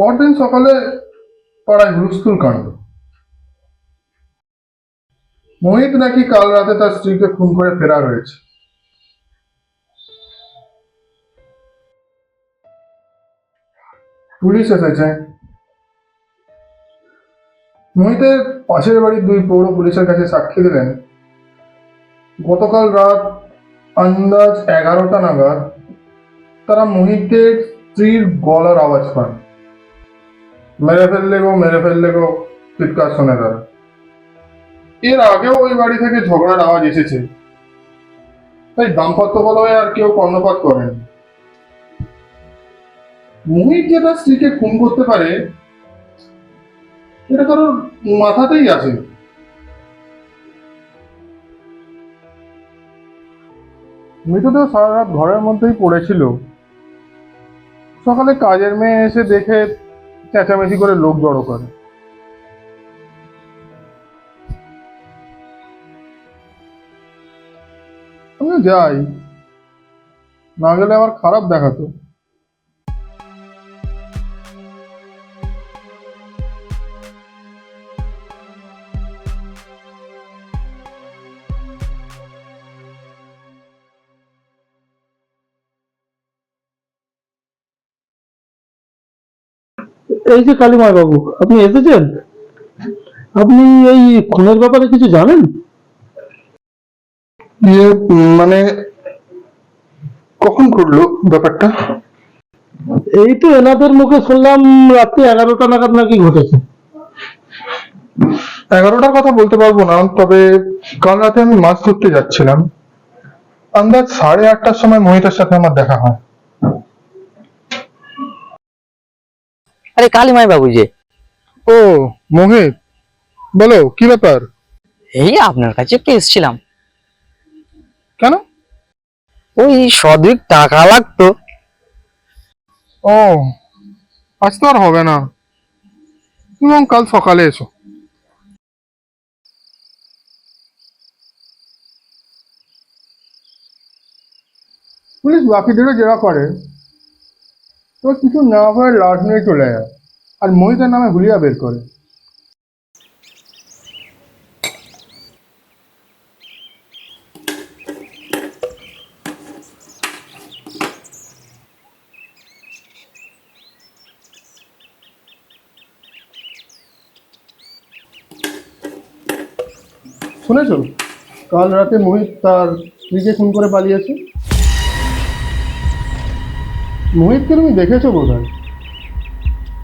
পরদিন সকালে পাড়ায় হুলস্থুল কাণ্ড। মোহিত নাকি কাল রাতে তার স্ত্রীকে খুন করে ফেরা হয়েছে। পুলিশ এসেছে। মোহিতের পাশের বাড়ির দুই পৌর পুলিশের কাছে সাক্ষী দিলেন, গতকাল রাত আন্দাজ এগারোটা নাগাদ তারা মোহিতের স্ত্রীর গলার আওয়াজ পান। মেরে ফেললে গো, মেরে ফেললে গো, চিৎকার শোনে তারা। এর আগেও ওই বাড়ি থেকে ঝগড়ার আওয়াজ এসেছে। তাই দাম্পত্য বলয়ে আর কেউ কর্ণপাত করেন মোহিত যে তার স্ত্রীকে খুন করতে পারে, এটা কারোর মাথাতেই আসে। মৃতদেহ সারা রাত ঘরের মধ্যেই পড়েছিল সকালে কাজের মেয়ে এসে দেখে চেঁচামেচি করে লোক জড়ো করে। আমি যাই। না গেলে আমার খারাপ দেখাতো। এই যে কালিমায় বাবু আপনি এসেছেন? আপনি এই খুনের ব্যাপারে কিছু জানেন? ইয়ে মানে কখন ঘটলো ব্যাপারটা? এই তো এনাদের মুখে শুনলাম রাত্রি এগারোটা নাগাদ নাকি ঘটেছে। এগারোটার কথা বলতে পারব না তবে কাল রাতে আমি মাছ ধরতে যাচ্ছিলাম। আন্দাজ সাড়ে আটটার সময় মহিতার সাথে আমার দেখা হয়। আরে কালিমাই বাবু যে। ও মোহিত বলো কি ব্যাপার? এই আপনার কাছে একটু এসেছিলাম। কেন? ওই সদুক টাকা লাগতো। ও আজ তো আর হবে না। এবং কাল সকালে এসো। পুলিশ বাকিদেরও জেরা করে। তো কিছু না হয়ে লাশ নিয়ে চলে যায়। আর মোহিতের নামে হুলিয়া বের করে। শুনেছো? কাল রাতে মোহিত তার স্ত্রীকে খুন করে পালিয়েছে? মোহিতকে তুমি দেখেছ বোধহয়?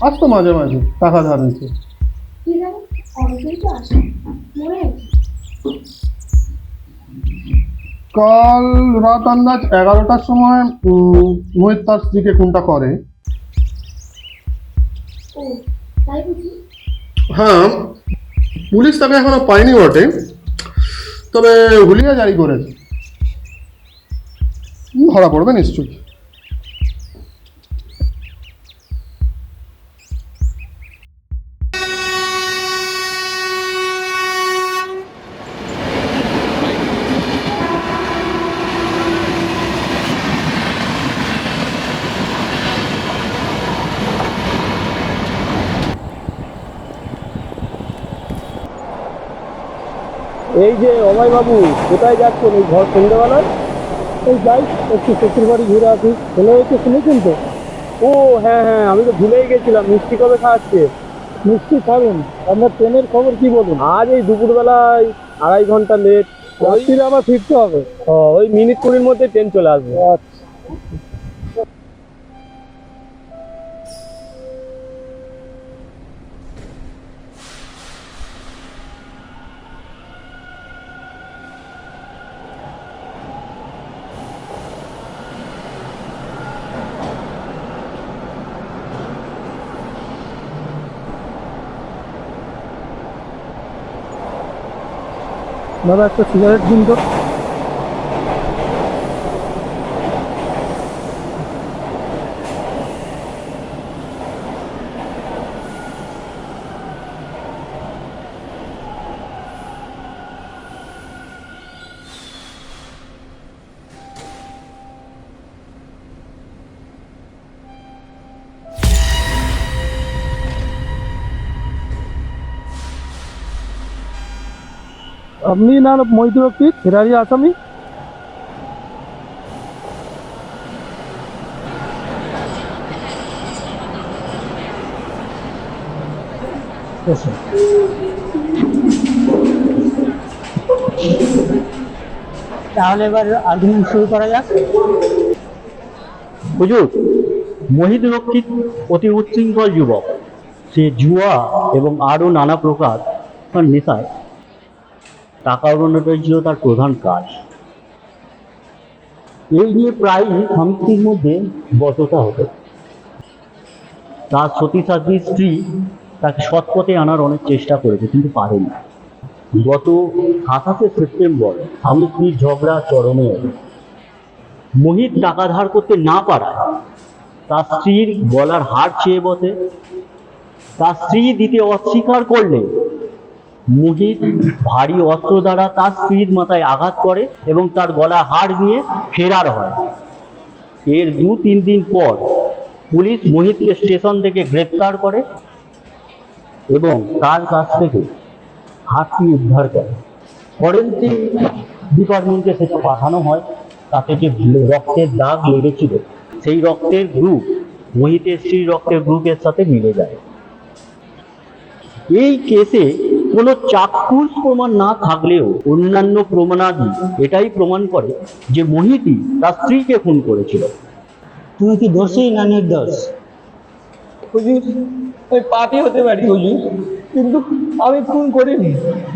আসতো মাঝে মাঝে টাকা ধার নিতে। কাল রাত আন্দাজ এগারোটার সময় মোহিত তার স্ত্রীকে খুনটা করে? হ্যাঁ পুলিশ তাকে এখনও পায়নি বটে তবে হুলিয়া জারি করেছে। ধরা পড়বে নিশ্চয়ই। এই যে অভয় বাবু কোথায় যাচ্ছেন এই ঘর সন্ধ্যেবেলায়? এই যাই একটু শ্বশুর বাড়ি ঘুরে আসি। ছেলে হয়েছে শুনেছেন তো? ও হ্যাঁ হ্যাঁ আমি তো ভুলেই গেছিলাম মিষ্টি কবে খাওয়াচ্ছে? মিষ্টি খাবেন আপনার ট্রেনের খবর কি বলুন? আজ এই দুপুরবেলায় আড়াই ঘণ্টা লেট রাত্রিরে আবার ফিরতে হবে। ওই মিনিট কুড়ির মধ্যে ট্রেন চলে আসবে। আচ্ছা। দাদা একটা সিগারেট দিন আপনি না মৈত্রক্ষী ফেরারি আসামি। তাহলে এবার আর্গুমেন্ট শুরু করা যাক। হুজুর মোহিত রক্ষিত অতি উচ্ছৃঙ্খল যুবক। সে জুয়া এবং আরও নানা প্রকার তার নেশায় টাকা উন্নতই ছিল তার প্রধান কাজ। এই নিয়ে প্রায়ই স্বামী স্ত্রীর মধ্যে বচতা হতো তার সতী সাধ্বীর স্ত্রী তাকে সৎপথে আনার অনেক চেষ্টা করেছে, কিন্তু পারেনি। গত সাতাশে সেপ্টেম্বর স্বামী স্ত্রীর ঝগড়া, চরমে। মোহিত টাকা ধার করতে না পারায় তার স্ত্রীর গলার হার চেয়ে বসে তার স্ত্রী দিতে অস্বীকার করলে মোহিত ভারী অস্ত্র দ্বারা তার স্ত্রীর মাথায় আঘাত করে এবং তার গলা হার নিয়ে ফেরার হয়। এর দু তিন দিন পর পুলিশ মোহিতকে স্টেশন থেকে গ্রেপ্তার করে এবং তার কাছ থেকে হাতটি উদ্ধার করে। ফরেন্সিক ডিপার্টমেন্টে সেটা পাঠানো হয়, তাতে যে রক্তের দাগ লেগেছিল, সেই রক্তের গ্রুপ মোহিতের স্ত্রীর রক্তের গ্রুপের সাথে মিলে যায়। এই কেসে কোনো চাক্ষুষ প্রমাণ না থাকলেও অন্যান্য প্রমাণাদি এটাই প্রমাণ করে যে মোহিতই তার স্ত্রীকে খুন করেছিল। তুমি কি দোষী না নির্দোষ? হুজুর আমি পাপি হতে পারি। হুজুর কিন্তু আমি খুন করিনি।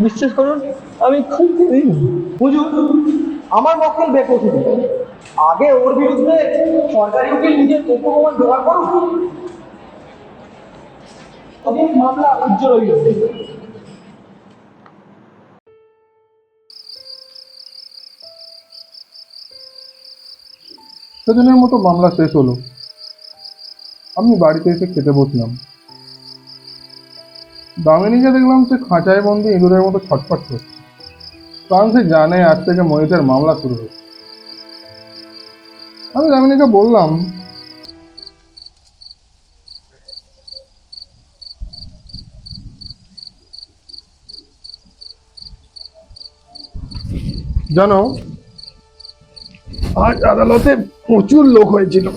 বিশ্বাস করুন আমি খুন করিনি। হুজুর আমার মক্কেল বেকসুর আগে ওর বিরুদ্ধে সরকারি উকিল নিজের তথ্য প্রমাণ জোগাড় করুন। তবে মামলা উজ্জ্বল হইল সেদিনের মতো মামলা শেষ হলো? আমি বাড়িতে এসে খেতে বসলাম। দামিনীকে দেখলাম সে খাঁচায় বন্দি ইঁদুরের মতো ছটফট করছে। কারণ সে জানে আজ থেকে মহিতের মামলা শুরু হয়েছে আমি দামিনীকে বললাম, জানো আজ আদালতে প্রচুর লোক হয়েছিল।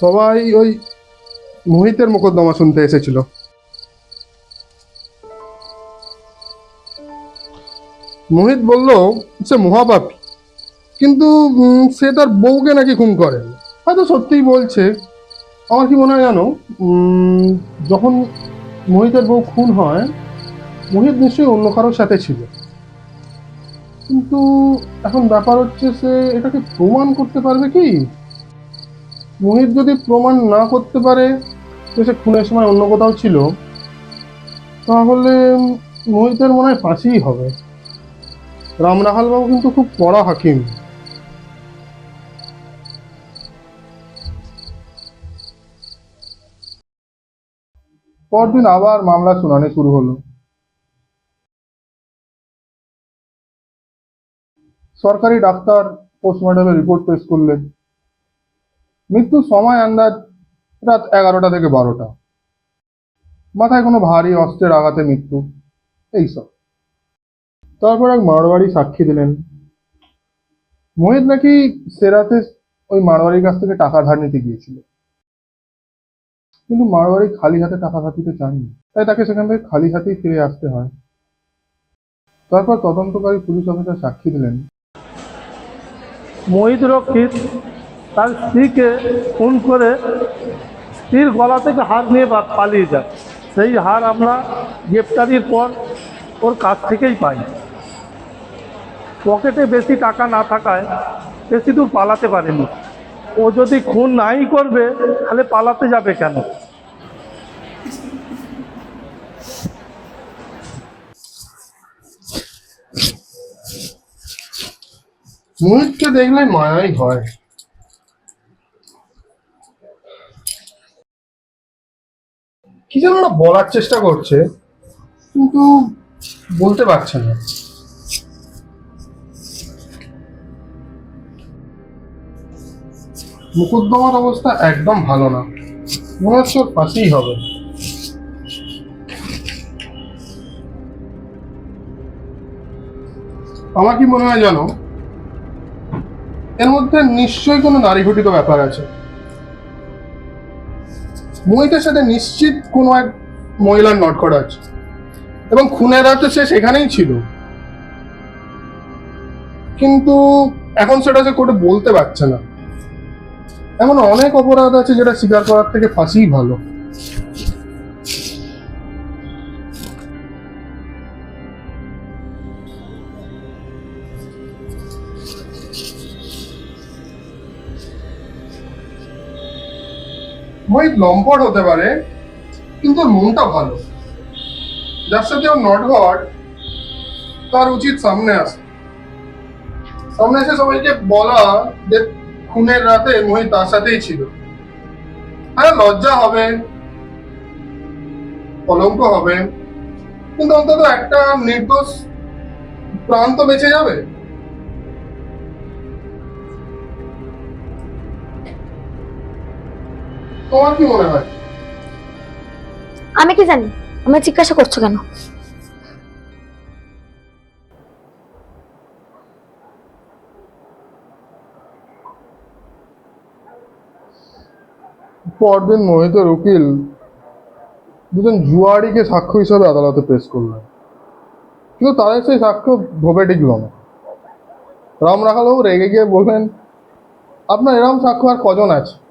সবাই ওই মোহিতের মোকদ্দমা শুনতে এসেছিল। মোহিত বলল, সে মহাপাপী। কিন্তু সে তার বউকে নাকি খুন করে। হয়তো সত্যিই বলছে। আমার কি মনে হয় জানো যখন মোহিতের বউ খুন হয় মোহিত নিশ্চয়ই অন্য কারোর সাথে ছিল। কিন্তু এখন ব্যাপার হচ্ছে সে এটাকে প্রমাণ করতে পারবে কি? মোহিত যদি প্রমাণ না করতে পারে যে সে খুনের সময় অন্য কোথাও ছিল। তাহলে মোহিতের মনে হয় ফাঁসিই হবে। রামরাহাল বাবু কিন্তু খুব কড়া হাকিম। পরদিন আবার মামলা শুনানি শুরু হলো। সরকারি ডাক্তার পোস্টমর্টমের রিপোর্ট পেশ করলেন। মৃত্যুর সময় আন্দাজ রাত এগারোটা থেকে বারোটা। মাথায় কোনো ভারী অস্ত্রের আঘাতে মৃত্যু এইসব তারপর এক মারোয়ারি সাক্ষী দিলেন। মোহিত নাকি সেরাতে ওই মারোয়ারির কাছ থেকে টাকা ধার নিতে গিয়েছিল। কিন্তু মারোয়ারি খালি হাতে টাকা ধার দিতে চাননি। তাই তাকে সেখান থেকে খালি হাতেই ফিরে আসতে হয়। তারপর তদন্তকারী পুলিশ অফিসার সাক্ষী দিলেন মোহিত রক্ষিত তার স্ত্রীকে খুন করে স্ত্রীর গলা থেকে হার নিয়ে পালিয়ে যায়। সেই হার আমরা গ্রেপ্তারির পর ওর কাছ থেকেই পাই। পকেটে বেশি টাকা না থাকায় বেশি দূর পালাতে পারেনি। ও যদি খুন নাই করবে, তাহলে পালাতে যাবে কেন? মোহিতকে দেখলে মায়াই হয়। কি যেন ওরা বলার চেষ্টা করছে, কিন্তু বলতে পারছে না। মুকুদ্দমার অবস্থা একদম ভালো না। মনে হচ্ছে ওর ফাঁসিই হবে। আমার কি মনে হয় জানো? এর মধ্যে নিশ্চয়ই কোনো নারী ঘটিত ব্যাপার আছে। মহিতার সাথে নিশ্চিত কোনো এক মহিলার নটকট আছে এবং খুনের রাতে সে সেখানেই ছিল। কিন্তু এখন সেটা সে কোর্টে বলতে পারছে না। এমন অনেক অপরাধ আছে যেটা স্বীকার করার থেকে ফাঁসিই ভালো। মোহিত লম্পট হতে পারে, কিন্তু মনটা ভালো। যার সাথে ওর নটঘট তার উচিত সামনে আসে। সামনে এসে সবাইকে বলা যে খুনের রাতে মোহিত তার সাথেই ছিল। হ্যাঁ লজ্জা হবে, কলঙ্ক হবে, কিন্তু অন্তত একটা নির্দোষ প্রান্ত বেঁচে যাবে। তোমার কি মনে হয়? আমি কি জানি? আমি জিজ্ঞাসা করছ কেন? পরদিন মোহিতের উকিল দুজন জুয়ারিকে সাক্ষ্য হিসাবে আদালতে পেশ করলেন। কিন্তু তাদের সেই সাক্ষ্য ধোপে টিকল না। রাম রাখালবাবু রেগে গিয়ে বললেন আপনার এরম সাক্ষ্য আর কজন আছে?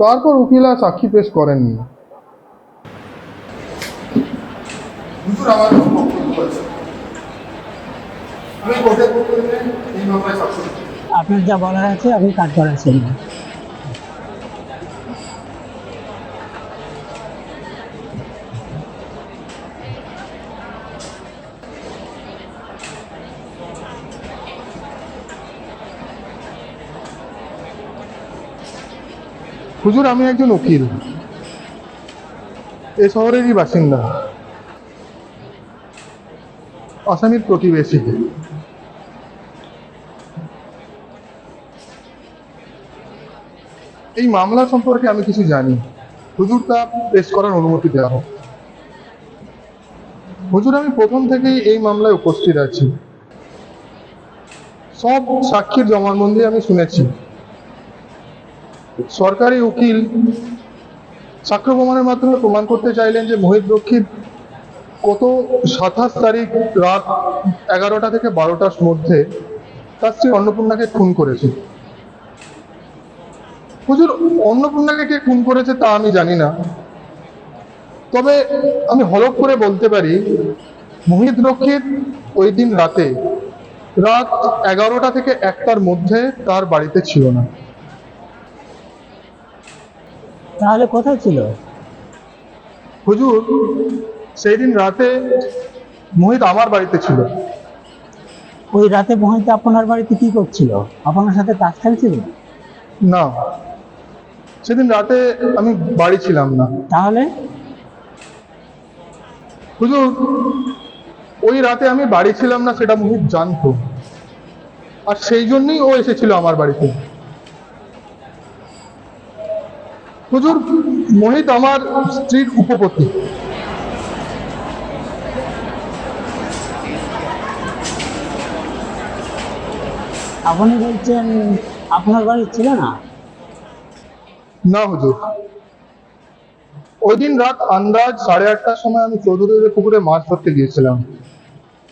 তারপর উকিল আর সাক্ষী পেশ করেননি। আপনার যা বলার আছে আপনি কাজ করাচ্ছেন হুজুর, আমি একজন উকিল। এ শহরেরই বাসিন্দা। আসামির প্রতিবেশী। এই মামলা সম্পর্কে আমি কিছু জানি। হুজুর তা পেশ করার অনুমতি দেওয়া হোক। হুজুর, আমি প্রথম থেকেই এই মামলায় উপস্থিত আছি। সব সাক্ষীর জবানবন্দি আমি শুনেছি। সরকারি উকিল সাক্ষ্য প্রমাণের মাধ্যমে প্রমাণ করতে চাইলেন যে মোহিত রক্ষিত গত সাতাশ তারিখ রাত এগারোটা থেকে বারোটার মধ্যে তার স্ত্রী অন্নপূর্ণাকে খুন করেছে। হুজুর, অন্নপূর্ণাকে কে খুন করেছে তা আমি জানি না। তবে আমি হলফ করে বলতে পারি, মোহিত রক্ষিত ওই দিন রাতে রাত এগারোটা থেকে একটার মধ্যে তার বাড়িতে ছিল না। তাহলে কোথায় ছিল? হুজুর সেই দিন রাতে মোহিত আমার বাড়িতে ছিল। ওই রাতে মোহিত আপনার বাড়িতে কি করছিল? আপনার সাথে তাস খেলছিল? না সেদিন রাতে আমি বাড়ি ছিলাম না। তাহলে? হুজুর ওই রাতে আমি বাড়ি ছিলাম না সেটা মোহিত জানতো। আর সেই জন্যই ও এসেছিল আমার বাড়িতে। হুজুর মোহিত আমার স্ত্রীর উপপতি আপনি বলছেন আপনার বাড়ি ছিল না? না হুজুর। ওই দিন রাত আন্দাজ সাড়ে আটটার সময় আমি চৌধুরীর পুকুরে মাছ ধরতে গিয়েছিলাম।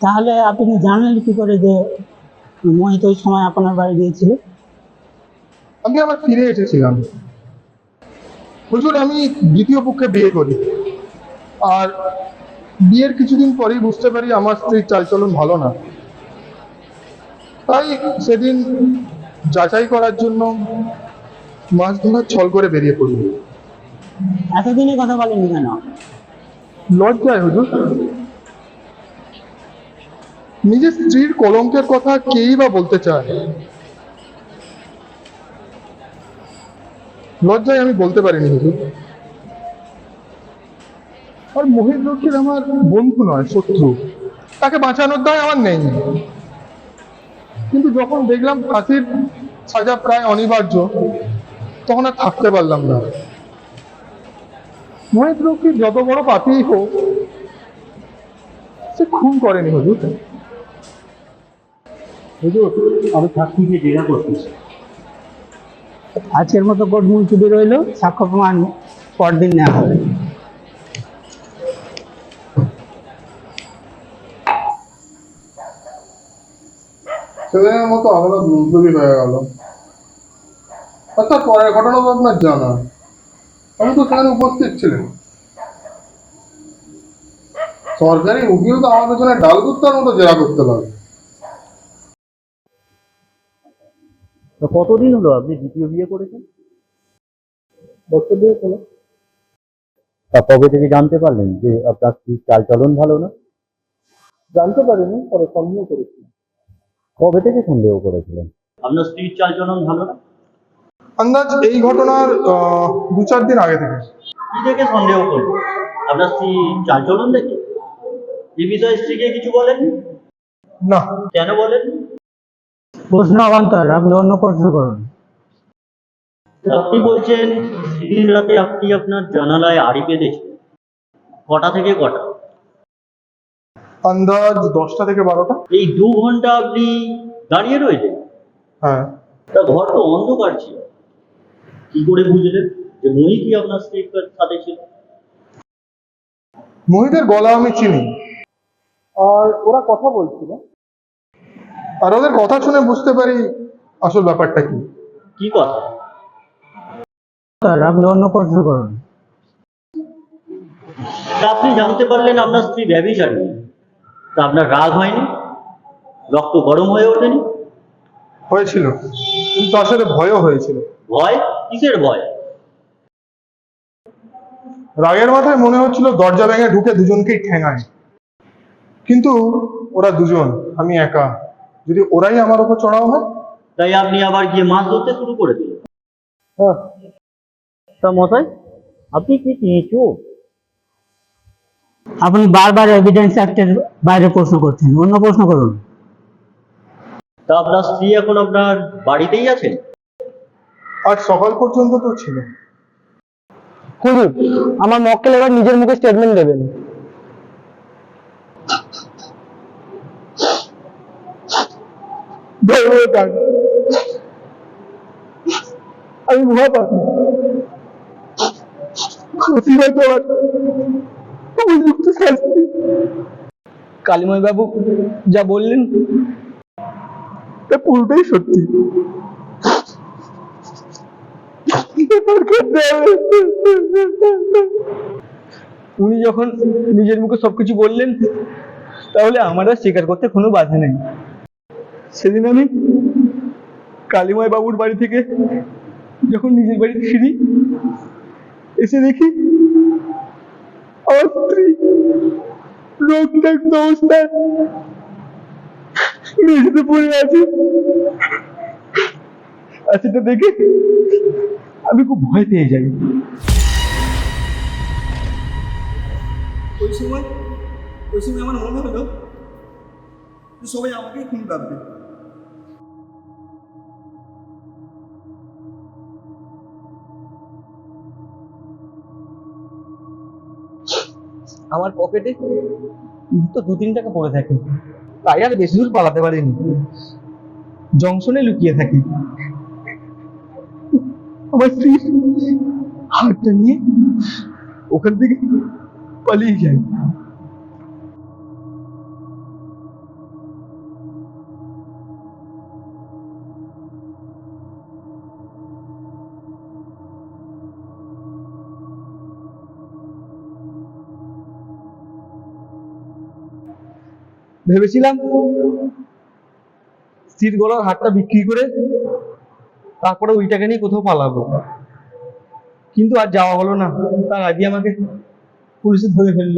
তাহলে আপনি জানলেন কি করে যে মোহিত ওই সময় আপনার বাড়ি গিয়েছিল? আমি আবার ফিরে এসেছিলাম। হুজুর আমি দ্বিতীয় পক্ষে বিয়ে করি। আর বিয়ের কিছুদিন পরেই বুঝতে পারি আমার স্ত্রীর চালচলন ভালো না। তাই সেদিন যাচাই করার জন্য মাছ ধরার ছল করে বেরিয়ে পড়ি। এতদিনে কথা বলেননি কেন? লজ্জায় হুজুর। নিজের স্ত্রীর কলঙ্কের কথা কেই বা বলতে চায়? লজ্জায় আমি বলতে পারিনি হুজুর আর মোহিত রক্ষীর আমার বন্ধু নয় শত্রু? তাকে বাঁচানোর দায় আমার নেই। কিন্তু যখন দেখলাম ফাঁসির সাজা প্রায় অনিবার্য তখন আর থাকতে পারলাম না। মহেন্দ্র কি যত বড় পাপি হোক সে খুন করেনি হুজুর। হুজুর আমি সাক্ষীকে জেরা করতেছি। আজকের মতো কোর্ট মুলতুবি রইল। সাক্ষ্য প্রমাণ পরদিন নেওয়া হবে। মতো আচ্ছা পরের ঘটনা জানা। আমি তো সেখানে উপস্থিত ছিলেন। সরকারি উকিল তো আমাদের ডাল জেরা করতে লাগে তো কতদিন হলো আপনি দ্বিতীয় বিয়ে করেছেন? বছর দুয়েক হলো তা কবে থেকে জানতে পারলেন যে আপনার স্ত্রীর চালচলন ভালো না? জানতে পারিনি পরে সন্দেহ করেছি কবে থেকে সন্দেহ করেছিলেন? আপনার স্ত্রীর চালচলন ভালো না? আন্দাজ এই ঘটনার আহ, দু চার দিন আগে থেকে। কি দেখে সন্দেহ করলেন? আপনার স্ত্রী চালচলন দেখে? এই বিষয়ে স্ত্রীকে কিছু বলেন না। কেন বলেন প্রশ্ন অবান্তর আপনি অন্য প্রশ্ন করুন। আপনি বলছেন সেদিন রাতে আপনি আপনার জানালায় আড়ি পেতেছেন কটা থেকে কটা? আন্দাজ দশটা থেকে বারোটা। এই দু ঘণ্টা আপনি দাঁড়িয়ে রইলেন? হ্যাঁ। তা ঘর তো অন্ধকার ছিল। কি করে বুঝলেন যে মহি কি আপনার স্ত্রীর সাথে ছিল? মোহিতের গলা আমি চিনি। আর ওরা কথা বলছিল। আর ওদের কথা শুনে বুঝতে পারি আসল ব্যাপারটা কি। কি কথা? আপনি অন্য প্রশ্ন করুন আপনি জানতে পারলেন আপনার স্ত্রী ব্যবিচারী তা আপনার রাগ হয়নি? রক্ত গরম হয়ে ওঠেনি? হয়েছিল। কিন্তু আসলে ভয়ও হয়েছিল। ভয়? কিসের ভয়? রাগের মাথায় মনে হচ্ছিল দরজা ভেঙে ঢুকে দুজনকেই ঠেঙায়। কিন্তু ওরা দুজন আমি একা। যদি ওরাই আমার উপর চড়াও হয়? তাই আপনি আবার গিয়ে মাছ ধরতে শুরু করে দিলেন। হ্যাঁ। তা মশাই আপনি কি কিছু? আপনি বারবার এভিডেন্স অ্যাক্টের বাইরে প্রশ্ন করছেন অন্য প্রশ্ন করুন। তা আপনার স্ত্রী এখন আপনার বাড়িতেই আছেন? আজ সকাল পর্যন্ত তো ছিল। হুজুর আমার মক্কেল এবার নিজের মুখে স্টেটমেন্ট দেবেন। আমি মহাপাপি প্রতিবাদ আমার উপযুক্ত শাস্তি। কালিময় বাবু যা বললেন। তা পুরোটাই সত্যি। উনি যখন নিজের মুখে সবকিছু বললেন তাহলে আমার আর স্বীকার করতে কোনো বাধা নেই। সেদিন আমি কালিময় বাবুর বাড়ি থেকে যখন নিজের বাড়িতে ফিরি, এসে দেখি আমার স্ত্রী রক্তাক্ত অবস্থায় মেঝেতে পড়ে আছে। আর সেটা দেখে আমি খুব ভয় পেয়ে যাই। ওই সময় ওই সময় আমার মনে হলো সবাই আমাকে খুন ভাববে। আমার পকেটে তো দু, তিন টাকা পড়ে থাকে। তাই আর বেশি দূর পালাতে পারিনি। জংশনে লুকিয়ে থাকি। আমার স্ত্রী হাতটা নিয়ে ওখান থেকে পালিয়ে যায় ভেবেছিলাম স্ত্রীর গলার হাটটা বিক্রি করে তারপরে ওইটাকে নিয়ে কোথাও পালাবো। কিন্তু আর যাওয়া হলো না। তার আগে আমাকে পুলিশে ধরে ফেলল।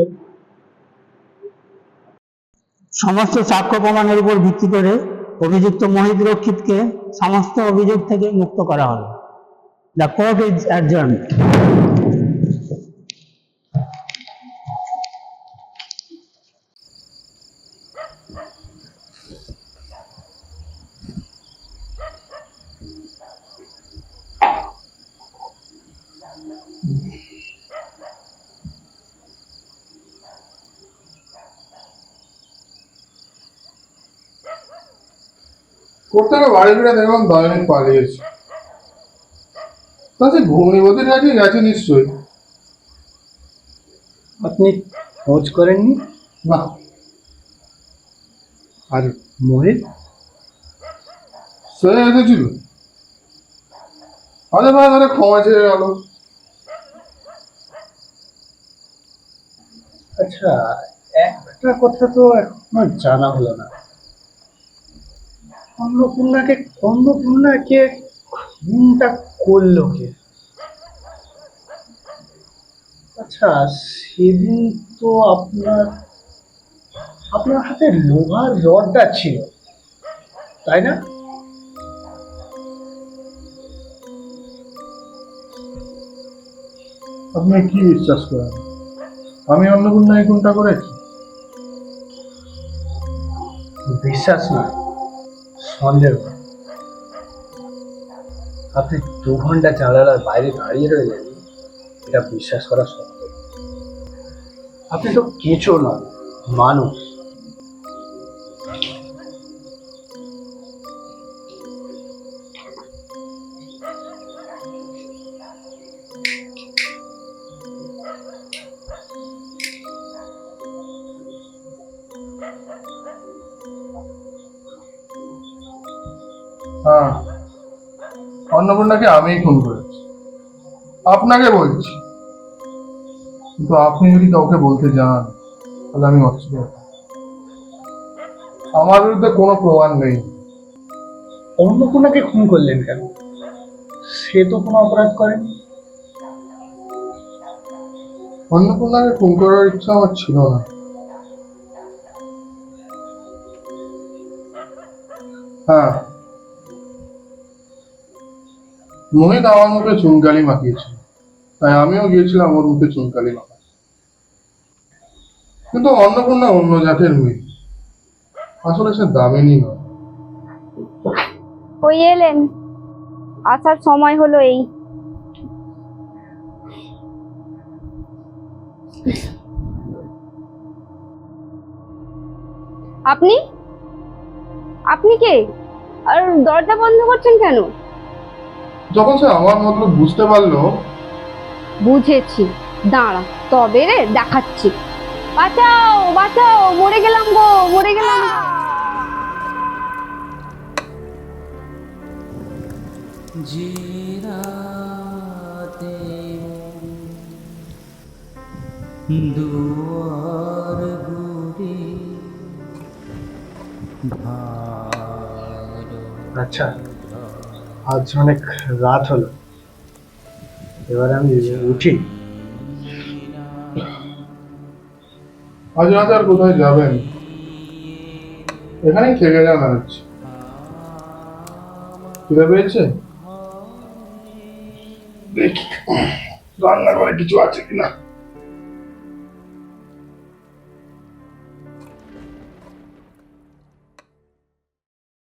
সমস্ত সাক্ষ্য প্রমাণের উপর ভিত্তি করে অভিযুক্ত মহিত রক্ষিতকে সমস্ত অভিযোগ থেকে মুক্ত করা হলো। দ্য কোর্ট ইজ অ্যাডজার্ন প্রত্যেকে বাড়ি ফিরে দেখলাম দৈনিক পালিয়েছে। তা সে ঘূর্ণিবতির কাছে গেছে নিশ্চয়ই। আপনি খোঁজ করেননি? না। আর মোহিত সে এসেছিল। আরে ভাই ধরে ক্ষমা চেয়ে গেল। আচ্ছা একটা কথা তো এখনও জানা হলো না। অন্নপূর্ণাকে অন্নপূর্ণাকে খুনটা করল কে? আচ্ছা সেদিন তো আপনার আপনার হাতে লোহার রডটা ছিল তাই না? আপনি কি বিশ্বাস করেন? আমি অন্নপূর্ণায় কোনটা করেছি? বিশ্বাস না সন্দেহ। আপনি দু ঘণ্টা জানালার বাইরে দাঁড়িয়ে রইলেন, এটা বিশ্বাস করা সম্ভব। আপনি তো কেঁচো নন, মানুষ। হ্যাঁ। অন্নপূর্ণাকে আমিই খুন করেছি। আপনাকে বলছি। কিন্তু আপনি যদি কাউকে বলতে যান তাহলে আমি অস্বীকার আমার বিরুদ্ধে কোনো প্রমাণ নেই। অন্নপূর্ণাকে খুন করলেন কেন? সে তো কোনো অপরাধ করেনি। অন্নপূর্ণাকে খুন করার ইচ্ছা আমার ছিল না। মোহিত আমার মুখে চুনকালি মাখিয়েছিল তাই আমিও গিয়েছিলাম ওর মুখে চুনকালি মাখা কিন্তু অন্নপূর্ণা অন্য জাতের মেয়ে। আসলে সে দামিনী নয়। ওই এলেন? আসার সময় হলো এই। আপনি? আপনি কে? আর দরজা বন্ধ করছেন কেন? যখন সে আমার মতলব বুঝতে পারল। বুঝেছি। দাঁড়া তবে রে দেখাচ্ছি। বাঁচাও বাঁচাও মরে গেলাম গো মরে গেলাম। আচ্ছা। আজ অনেক রাত হলো। এবার আমি উঠি। আজ রাত আর কোথায় যাবেন? এখানেই থেকে যান আজ খিদে পেয়েছে? দেখি রান্না করে কিছু আছে কিনা।